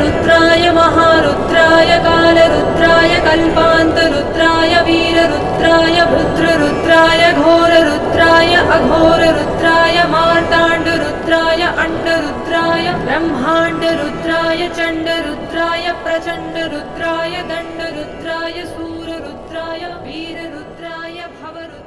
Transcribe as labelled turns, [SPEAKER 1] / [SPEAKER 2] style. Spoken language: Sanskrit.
[SPEAKER 1] रुद्राय महारुद्राय कालरुद्राय कल्पान्तरुद्राय वीररुद्राय रुद्ररुद्राय घोररुद्राय अघोररुद्राय मार्ताण्डरुद्राय अण्डरुद्राय ब्रह्माण्डरुद्राय चण्डरुद्राय प्रचण्डरुद्राय दण्डरुद्राय सूररुद्राय वीररुद्राय भवरुद्राय।